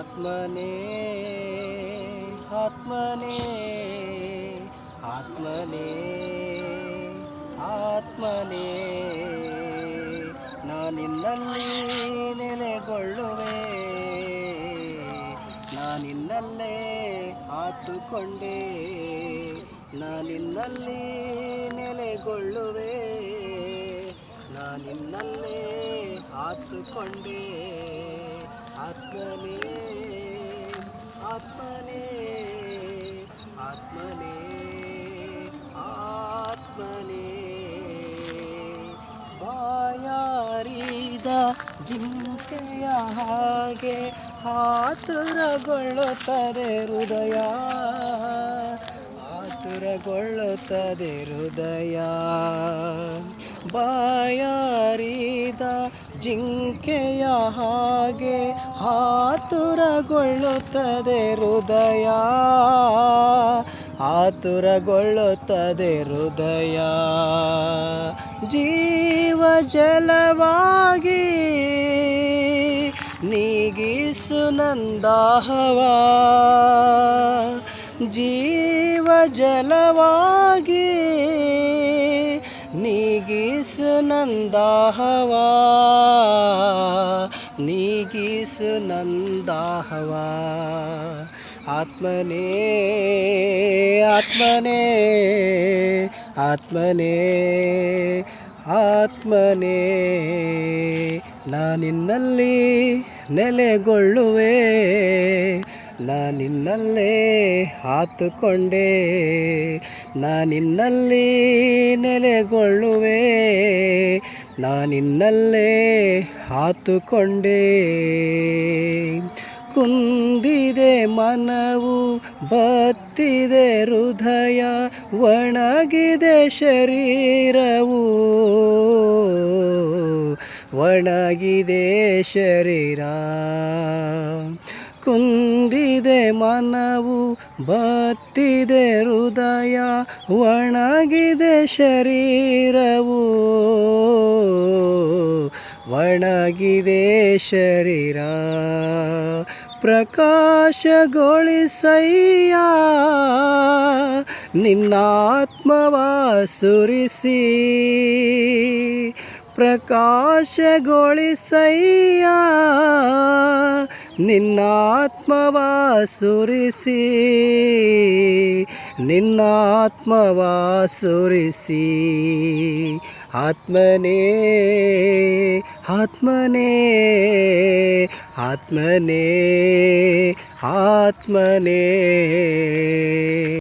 ಆತ್ಮನೇ ಆತ್ಮನೇ ಆತ್ಮನೇ ಆತ್ಮನೇ. ನಾನಿನ್ನಲ್ಲಿ ನೆಲೆಗೊಳ್ಳುವೆ ನಾನಿನ್ನಲ್ಲೇ ಆತುಕೊಂಡೆ ನಾನಿನ್ನಲ್ಲಿ ನೆಲೆಗೊಳ್ಳುವೆ ನಾನಿನ್ನಲ್ಲೇ ಆತುಕೊಂಡೆ. ಆತ್ಮನೇ. ಆತ್ಮನೇ ಆತ್ಮನೇ ಆತ್ಮನೇ. ಬಾಯಾರಿದ ಜಿಂಕೆಯ ಹಾಗೆ ಆತುರಗೊಳ್ಳುತ್ತದೆ ಹೃದಯ. ಹೃದಯ. ಬಾಯಾರಿದ ಜಿಂಕೆಯ ಹಾಗೆ ಆತುರಗೊಳ್ಳುತ್ತದೆ ಹೃದಯ. ಆತುರಗೊಳ್ಳುತ್ತದೆ ಹೃದಯ. ಜೀವ ಜಲವಾಗಿ ನೀಗಿಸು ನಂದಾಹವ. ಜೀವ ಜಲವಾಗಿ ನೀಗಿಸು ನಂದಾಹವಾ ನೀಗಿಸು ನಂದಾಹವಾ. ಆತ್ಮನೇ ಆತ್ಮನೇ ಆತ್ಮನೇ ಆತ್ಮನೇ ನಾನಿನ್ನಲ್ಲಿ ನೆಲೆಗೊಳ್ಳುವೆ. ನಾನಿನ್ನಲ್ಲೇ ನಾ ನಿನ್ನಲ್ಲಿ ನೆಲೆಗೊಳ್ಳುವೆ ನಾನಿನ್ನಲ್ಲೇ ಹಾತುಕೊಂಡೆ. ಕುಂದಿದೆ ಮನವು ಬತ್ತಿದೆ ಹೃದಯ ಒಣಗಿದೆ ಶರೀರವು. ಒಣಗಿದೆ ಶರೀರ ಕುಂದಿದೆ ಮನವು ಬತ್ತಿದೆ ಹೃದಯ ಒಣಗಿದೆ ಶರೀರವು. ಒಣಗಿದೆ ಶರೀರ ಪ್ರಕಾಶಗೊಳಿಸಯ್ಯ. ನಿನ್ನಾತ್ಮವ ಸುರಿಸಿ ಪ್ರಕಾಶಗೊಳಿಸಯ್ಯ. ನಿನ್ನಾತ್ಮವ ಸುರಿಸಿ ನಿನ್ನಾತ್ಮವ ಸುರಿಸಿ ಆತ್ಮನೇ ಆತ್ಮನೇ ಆತ್ಮನೇ ಆತ್ಮನೇ.